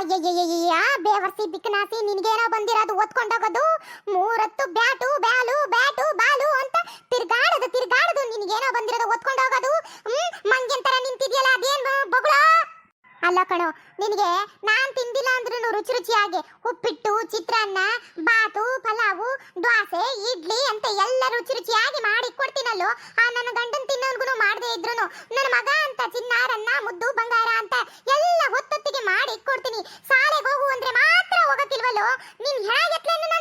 ಅಯ್ಯಯ್ಯಯ್ಯ ಬೇವರ್ಸಿ ಬಿಕ್ಕನಾಸಿ, ನಿನ್ಗೇನೋ ಬಂದಿರೋದು ಓದ್ಕೊಂಡೋಗೋದು ಮೂರತ್ತು ಬ್ಯಾಟು, ಬ್ಯಾಲು, ಬ್ಯಾಟು, ಬಾಲು ಅಂತ ತಿರ್ಗಾಡೋದು ತಿರ್ಗಾಡೋದು, ನಿನ್ಗೇನೋ ಬಂದಿರೋದು ಓದ್ಕೊಂಡೋಗೋದು ಮಂಗ್ಯಂತರ ನಿಂತಿದ್ಯಲ್ಲ, ಅದೇನು ಬಗುಳ? ಅಲ್ಲ ಕಣೋ, ನಿನಗೆ ನಾನು ತಿಂದಿಲ್ಲ ಅಂದ್ರೂ ರುಚಿ ರುಚಿಯಾಗಿ ಉಪ್ಪಿಟ್ಟು, ಚಿತ್ರಾನ್ನ, ಬಾತು, ಪಲಾವು ದ್ವಾಸೆ ಇಡ್ಲಿ ಅಂತ ಎಲ್ಲ ರುಚಿ ರುಚಿಯಾಗಿ ಮಾಡಿ ಕೊಡ್ತೀನಲ್ಲೋ, ಆ ನನ್ನ ಗಂಡನ್ ತಿನ್ನೋನ್ಗೂ ಮಾಡದೇ ಇದ್ರು ನನ್ನ ಮಗ ಅಂತ ಚಿನ್ನಾರನ್ನ, ಮುದ್ದು, ಬಂಗಾರ ಅಂತ ಎಲ್ಲ ಹೊತ್ತೊತ್ತಿಗೆ ಮಾಡಿ ಕೊಡ್ತೀನಿ. ಶಾಲೆಗೆ ಹೋಗು ಅಂದ್ರೆ ಮಾತ್ರ ಹೋಗಕ್ಕಿಲ್ವಲ್ಲೋ, ನೀನ್ ಹೇಗೆತ್ಲೇನು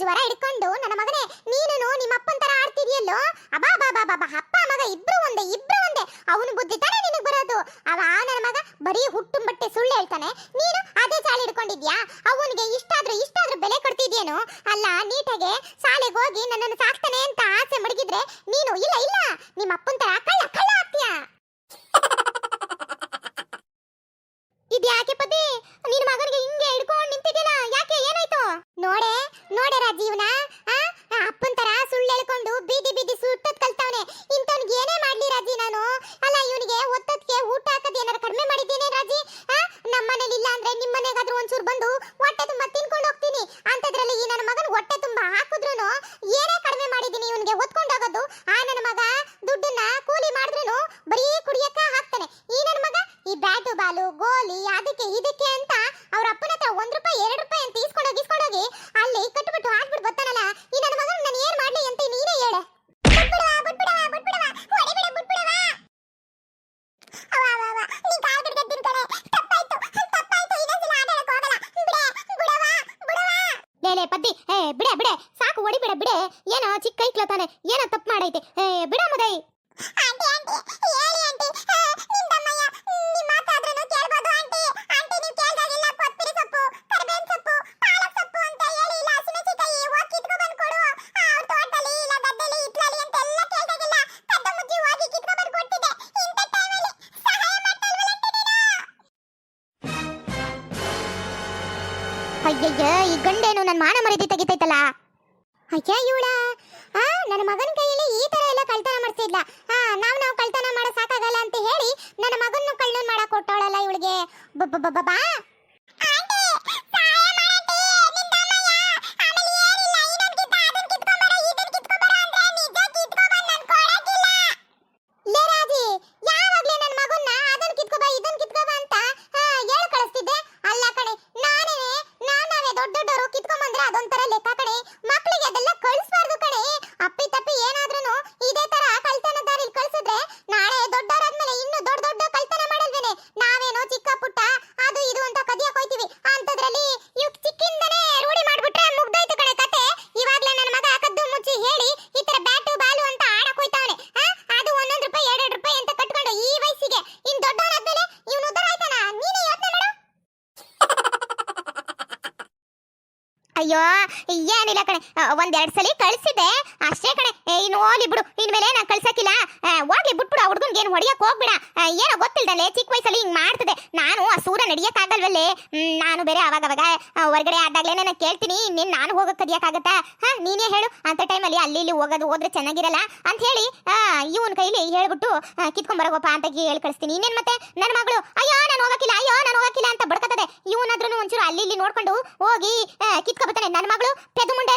ಜ್ವರ ಹಿಡ್ಕೊಂಡು ನನ್ನ ಮಗನೇ ನೀನು ನಿಮ್ಮ ಅಪ್ಪನ ತರ ಆಡ್ತಿದ್ಯಲ್ಲೋ? ಅಬಾ ಬಾ ಬಾ ಬಾ ಬಾ ಅಪ್ಪ, ಮಗ ಇಬ್ರು ಒಂದೇ ಇಬ್ರು ಒಂದೇ. ಅವನು ಬುದ್ಧಿ ತಾನೆ ನಿನಗೆ ಬರೋದು. ಅವ ನನ್ನ ಮಗ ಬರೀ ಹುಟ್ಟು ಬಟ್ಟೆ ಸುಳ್ಳು ಹೇಳ್ತಾನೆ. ನೀನು ಅದೇ ಚಾಳಿ ಹಿಡ್ಕೊಂಡಿದ್ಯಾ? ಅವನಿಗೆ ಇಷ್ಟಾದ್ರೂ ಇಷ್ಟಾದ್ರೂ ಬೆಲೆ ಕೊಡ್ತಿದ್ಯೇನು? ಅಲ್ಲ, ನೀಟಾಗೆ ಶಾಲೆಗೆ ಹೋಗಿ ನನ್ನನ್ನು ಸಾಕ್ತಾನೆ ಅಂತ ಆಸೆ ಮಡಗಿದ್ರೆ ನೀನು, ಇಲ್ಲ ಇಲ್ಲ ನಿಮ್ಮ ಅಪ್ಪನ ತರ ಕಳ್ಳ ಕಳ್ಳ ಆಗ್ತೀಯಾ? ಇದ್ಯಾಕೆ ಪತಿ? ನಿನ್ ಮಗನಿಗೆ ಹಿಂಗೆ ಹಿಡ್ಕೊಂಡು ನಿಂತಿದ್ದೀನ ಯಾಕೆ ಏನಾಯ್ತು? ನೋಡೆ ನೋಡೆ ಜೀವನ ಆ? ತರ ಸುಳ್ಳು ಹೇಳ್ಕೊಂಡು ಬೀದಿ ಬೀದಿ ಸುಟ್ಟದ್ ಕಲ್ತವನೆ. ಇಂಥವ್ನಿಗೆ ಏನೇ ಮಾಡ್ಲಿ ರಾಜಿ ನಾನು? ಅಲ್ಲ, ಇವನಿಗೆ ಒತ್ತದ್ಕೆ ಊಟ ಹಾಕದ್ ಏನಾರ ಕಡಿಮೆ ಮಾಡಿದ್ದೇನೆ ರಾಜಿ? ನಮ್ಮನೇಲಿ ಇಲ್ಲ ಅಂದ್ರೆ ನಿಮ್ಮ ಮನೆಗಾದ್ರು ಒಂಚೂರು ಬಂದು ಹೊಟ್ಟೆ ತುಂಬಾ ತಿನ್ಕೊಂಡು ಹೋಗ್ತೀನಿ. ಅಂತದ್ರಲ್ಲಿ ಈ ನನ್ನ ಮಗನ ಹೊಟ್ಟೆ ತುಂಬಾ ಹಾಕಿದ್ರು ಏನೇ ಕಡಿಮೆ ಮಾಡಿದೀನಿ ಇವನಿಗೆ ಹೊತ್ಕೊಂಡು ಹೋಗೋದು ಆ ನನ್ನ ಮಗ ದುಡ್ಡನ್ನ ಕೂಲಿ ಮಾಡಿದ್ರು ಬರೀ ಕುಡಿಯಕ್ಕ ಹಾಕ್ತಾನೆ ಈ ನನ್ನ ಮಗ ಈ ಬ್ಯಾಟು ಬಾಲು ಗೋಲಿ ಅದಕ್ಕೆ ಇದಕ್ಕೆ ಅಂತ ಅವ್ರ ಅಪ್ಪನ ಹತ್ರ ಒಂದ್ ರೂಪಾಯಿ ಎರಡು ರೂಪಾಯಿ ಅಂತ ಇಸ್ಕೊಂಡೋಗಿ ಇಸ್ಕೊಂಡೋಗಿ ಅಲ್ಲಿ ಕಟ್ಬಿಟ್ಟು ಹಾಕ್ಬಿಟ್ಟು ಬರ್ತಾನಲ್ಲ ಈ ನನ್ನ ಮಗನ ನಾನು ಏನ್ ಮಾಡ್ಲಿ ಅಂತ ನೀನೇ ಹೇಳೆ ಬಿಟ್ಬಿಡವಾ ಬಿಟ್ಬಿಡವಾ ಬಿಟ್ಬಿಡವಾ ಹೊಡಿಬಿಡ ಬಿಟ್ಬಿಡವಾ ಅವ ಅವ ಅವ ನೀ ಕಾಲ್ ಬಿಡ್ತಿದ್ದೀನಿ ಕಣೆ ತಪ್ಪಾಯ್ತು ತಪ್ಪಾಯ್ತು ಇನ್ನೊಂದ್ಸಲ ಆಟ ಆಡಕ್ ಹೋಗಲ್ಲ ಬಿಡೆ ಬಿಡವಾ ಬಿಡವಾ ಲೇಲೆ ಪದ್ದಿ ಏ ಬಿಡೆ ಬಿಡೆ ಸಾಕು ಹೊಡಿಬಿಡ ಬಿಡೆ ಏನೋ ಚಿಕ್ಕ ಕೈ ತಾನೆ ಏನೋ ತಪ್ಪು ಮಾಡೈತೆ ಏ ಬಿಡ ಮುದೈ ಆಂಟಿ ಆಂಟಿ ಹೇಳಿ ಆಂಟಿ ನಿಮ್ ತಮ್ಮಯ್ಯ ನಿಮ್ ಮಾತಾದ್ರೂ ಕೇಳ್ಬೋದು ಆಂಟಿ ಆಂಟಿ ನೀವು ಕೇಳ್ದಾಗೆಲ್ಲ ಕೊತ್ತಂಬರಿ ಸೊಪ್ಪು ಕರಿಬೇವಿನ ಸೊಪ್ಪು ಪಾಲಕ್ ಸೊಪ್ಪು ಅಂತ ಹೇಳಿ ಇಲ್ಲ ಹಸಿಮೆಣಸಿನಕಾಯಿ ಹೋಗಿ ಕಿತ್ಕೊ ಬಂದು ಕೊಡು ಅವ್ರ ತೋಟದಲ್ಲಿ ಇಲ್ಲ ಗದ್ದೆಲಿ ಇತ್ಲಲ್ಲಿ ಅಂತ ಎಲ್ಲ ಕೇಳ್ದಾಗೆಲ್ಲ ಕದ್ದ ಹೋಗಿ ಕಿತ್ಕೊ ಬಂದು ಕೊಡ್ತಿದ್ದೆ. ಇಂಥ ಟೈಮಲ್ಲಿ ಸಹಾಯ ಮಾಡ್ತಲ್ವಲ್ಲ ಅಯ್ಯಯ್ಯ ಈ ಗಂಡೇನು ನನ್ನ ಮಾನ ಮರ್ಯಾದೆ ತೆಗಿತೈತಲ್ಲ? ಅಯ್ಯ ಇವಳ. ಆ, ನನ್ನ ಮಗನ ಕೈಯಲ್ಲಿ ಈ ತರ ಎಲ್ಲ ಕಳ್ತನ ಮಾಡ್ತಿದ್ಲ ಆ, ನಾವು ನಾವು ಕಳ್ತನ ಮಾಡೋ ಸಾಕಾಗಲ್ಲ ಅಂತ ಹೇಳಿ ನನ್ನ ಮಗನ್ನು ಕಳ್ಳನ್ ಮಾಡಕ್ ಕೊಟ್ಟವಳಲ್ಲ ಇವಳಿಗೆ. ಬಾ ಲೇ ರಾಜಿ ಯಾವಾಗ್ಲೇ ನನ್ನ ಮಗನ್ನ ಅದನ್ನ ಕಿತ್ಕೊ ಬಾ ಇದನ್ನ ಕಿತ್ಕೊ ಬಾ ಅಂತ ಆ, ಹೇಳು ಕಳಿಸ್ತಿದ್ದೆ ಅಲ್ಲ ಕಣೆ ನಾನೇ ನಾನಾವೇ ದೊಡ್ಡ ದೊಡ್ಡವರು ಕಿತ್ಕೊಂಡ್ ಬಂದ್ರೆ ಅದೊಂಥರ ಲೆಕ್ಕ ಕಣೆ ಮಕ್ಳಿಗೆ ಅದೆಲ್ಲ ಕಳಿಸ್ಬಾರ್ದು ಕಣೆ ಅಪ್ಪಿ ತಪ್ಪಿ ಏನಾದ್ರೂ ಇದೇ ತರ ಕಳ್ತನ ದಾರಿಲಿ ಕಳ್ಸಿದ್ರೆ ನಾಳೆ ದೊಡ್ಡವರಾದ್ಮೇಲೆ ಇನ್ನು ದೊಡ್ಡ ದೊಡ್ಡ ಕಳ್ತನ ಮಾಡಲ್ವೇನೆ ನಾವೇನೋ ಚಿಕ್ಕ ಪುಟ್ಟ ಅದು ಇದು ಅಂತ ಕದಿಯಕ್ ಹೋಯ್ತೀವಿ ಅಂತದ್ರಲ್ಲಿ ಇವ್ ಚಿಕ್ಕಿಂದನೇ ರೂಢಿ ಮಾಡ್ಬಿಟ್ರೆ ಮುಗ್ದೋಯ್ತು ಕಣೆ ಕತೆ ಇವಾಗ್ಲೇ ನನ್ನ ಮಗ ಕದ್ದು ಮುಚ್ಚಿ ಹೇಳಿ ಈ ತರ ಬ್ಯಾಟು ಬಾಲು ಅಂತ ಆಡಕ್ ಹೋಯ್ತಾವನೆ ಅದು ಒಂದೊಂದ್ ರೂಪಾಯಿ ಎರಡೆರಡು ರೂಪಾಯಿ ಅಂತ ಕಟ್ಕೊಂಡು ಈ ವಯಸ್ಸಿಗೆ ಇನ್ ದೊಡ್ಡವನಾದ್ಮೇಲೆ ಇವ್ನು ಉದ್ದಾರ ಆಯ್ತಾನ ನೀನೇ ಯೋಚನೆ ಮಾಡು ಅಯ್ಯೋ ಏನಿಲ್ಲ ಕಣೆ. ಒಂದೆರಡು ಸಲ ಕಳಿಸಿದ್ದೆ. ಅಷ್ಟೇ ಕಣೆ. ಇನ್ನು ಹೋಗ್ಲಿ ಬಿಡು. ಇನ್ಮೇಲೆ ನಾನು ಕಳ್ಸಕ್ಕಿಲ್ಲ. ಹೋಗ್ಲಿ ಬಿಟ್ಬಿಡು. ಆ ಏನು ಹೊಡಿಯಕ್ ಹೋಗ್ಬಿಡ. ಏನೋ ಗೊತ್ತಿಲ್ಲದಲ್ಲ ಚಿಕ್ಕ ವಯಸ್ಸಲ್ಲಿ ಹಿಂಗ್ ಮಾಡ್ತದೆ ನಾನು ಆ ಸೂರ ನಡಿಯಕ್ ಆಗಲ್ವಲ್ಲೇ ನಾನು ಬೇರೆ ಅವಾಗ ಅವಾಗ ಹೊರಗಡೆ ಆದಾಗ್ಲೇ ನಾನು ಕೇಳ್ತೀನಿ. ಇನ್ನೇನು ನಾನು ಹೋಗಕ್ ಕದಿಯಕ್ಕಾಗತ್ತಾ? ಹಾ ನೀನೇ ಹೇಳು. ಅಂತ ಟೈಮಲ್ಲಿ ಅಲ್ಲಿ ಇಲ್ಲಿ ಹೋಗೋದು ಹೋದ್ರೆ ಚೆನ್ನಾಗಿರಲ್ಲ ಅಂತ ಹೇಳಿ ಇವನ್ ಕೈಲಿ ಹೇಳ್ಬಿಟ್ಟು ಆ, ಕಿತ್ಕೊಂಡ್ ಬರೋಗಪ್ಪ ಅಂತ ಹೇಳಿ ಕಳಿಸ್ತೀನಿ. ಇನ್ನೇನ್ ಮತ್ತೆ? ನನ್ನ ಮಗಳು. ಅಯ್ಯೋ ನಾನು ಹೋಗಕ್ಕಿಲ್ಲ. ಅಯ್ಯೋ ನಾನು ಹೋಗಕ್ಕಿಲ್ಲ ಅಂತ ಬಡ್ಕತ್ತದೆ. ಇವನಾದ್ರೂ ಒಂಚೂರು ಅಲ್ಲಿ ಇಲ್ಲಿ ನೋಡ್ಕೊಂಡು ಹೋಗಿ ಕಿತ್ಕೊ ಬರ್ತಾನೆ ನನ್ನ ಮಗಳು ಪೆದು ಮುಂಡೆ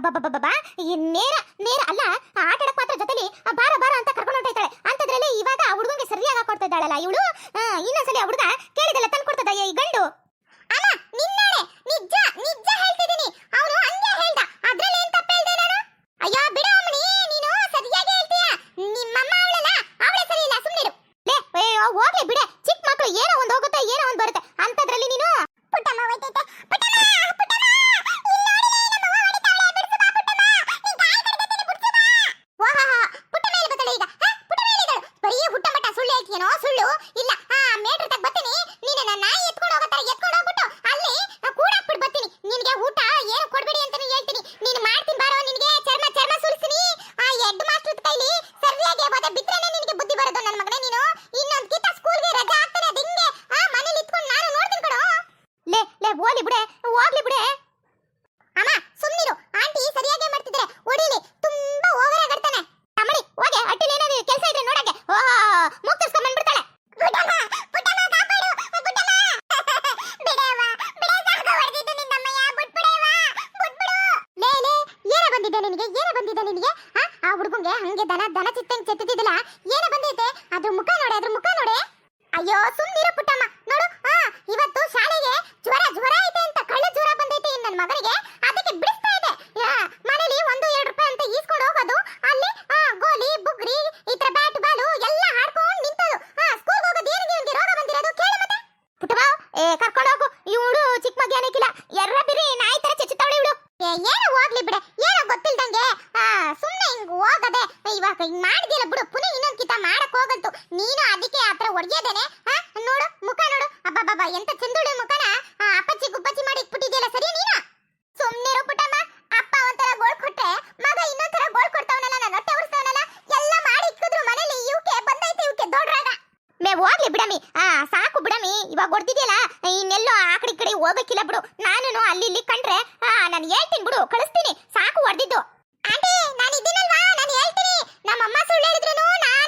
ಅಬ್ಬಬ್ಬಬ್ಬಬ್ಬಾ ಈ ನೇರ ನೇರ ಅಲ್ಲ ಆಟಡಕ್ ಮಾತ್ರ ಜೊತೆಲಿ ಬಾರ ಬಾರ ಅಂತ ಕರ್ಕೊಂಡು ಹೊಂಟಾಯ್ತಾಳೆ ಅಂತದ್ರಲ್ಲಿ ಇವಾಗ ಆ ಹುಡುಗಂಗೆ ಸರಿಯಾಗಿ ಹಾಕೊಡ್ತಾ ಇದ್ದಾಳಲ್ಲ ಇವಳು? ಇನ್ನೊಂದ್ಸಲಿ ಹುಡುಗ ಕೇಳಿದೆಲ್ಲ ತಂದು ಕೊಡ್ತದ ಈ ಗಂಡು? ಬಂದಿದೆ ನಿನಗೆ? ಏನ ಬಂದಿದೆ ನಿನಗೆ? ಆ ಹುಡುಗಂಗೆ ಹಂಗೆ ದನ ದನ ಚಿತ್ತಂಗ್ ಚೆತ್ತಿದ್ದಿಲ್ಲ ಏನ ಬಂದೈತೆ ಅದ್ರ ಮುಖ ನೋಡಿ, ಅದ್ರ ಮುಖ ನೋಡಿ. ಅಯ್ಯೋ ಸುಮ್ಮನಿರು ಪುಟ್ಟಮ್ಮ. ನೋಡು ಹಾ ಇವತ್ತು ಶಾಲೆಗೆ ಜ್ವರ ಜ್ವರ ಐತೆ ಅಂತ, ಕಳ್ಳ ಜ್ವರ ಬಂದೈತೆ ನನ್ನ ಮಗನಿಗೆ. ಹಿಂಗ್ ಮಾಡಿದ್ಯಲ್ಲ ಬಿಡು. ಪುನಃ ಇನ್ನೊಂದ್ ಕಿತ ಮಾಡಕ್ ಹೋಗಂತು ನೀನು ಅದಕ್ಕೆ ಆತರ ಒಡೆಯೋದೇನೆ ನೋಡು, ಮುಖ ನೋಡು. ಅಬ್ಬಬ್ಬ ಎಂತ ಚಂದುಳಿ ಮುಖನ? ಅಪ್ಪಚ್ಚಿ ಗುಪ್ಪಚ್ಚಿ ಮಾಡಿ ಇಟ್ಬಿಟ್ಟಿದ್ಯಲ್ಲ ಸರಿ ನೀನ? ಸುಮ್ನೆ ಅಪ್ಪ ಒಂಥರ ಗೋಳ್ ಕೊಟ್ರೆ, ಮಗ ಇನ್ನೊಂದ್ ತರ ಗೋಳ್ ಕೊಡ್ತಾವನಲ್ಲ ನನ್ನ ಹೊಟ್ಟೆ ಎಲ್ಲ ಮಾಡಿ ಇಕ್ಕಿದ್ರು ಮನೇಲಿ ಇವಕ್ಕೆ ಬಂದೈತೆ ಇವಕ್ಕೆ ದೊಡ್ಡರಾಗ ಮೇ, ಹೋಗ್ಲಿ ಬಿಡಮಿ ಆ, ಸಾಕು ಬಿಡಮಿ ಇವಾಗ ಹೊಡ್ದಿದ್ಯಲ್ಲ ಇನ್ನೆಲ್ಲೋ ಆ ಕಡೆ ಕಡೆ ಹೋಗಕ್ಕಿಲ್ಲ ಬಿಡು. ನಾನು ಅಲ್ಲಿ ಇಲ್ಲಿ ಕಂಡ್ರೆ ನಾನು ಹೇಳ್ತೀನಿ ಬಿಡು, ಕಳಿಸ್ತೀನಿ. ಸಾಕು ಹೊಡೆದಿದ್ದು ಆಂಟಿ, ನಾನು ಇದ್ದೀನಲ್ವಾ? ನಾನು ಹೇಳ್ತೀನಿ. நம்ம அம்மா சொல்லி எடுத்துடணும் நான்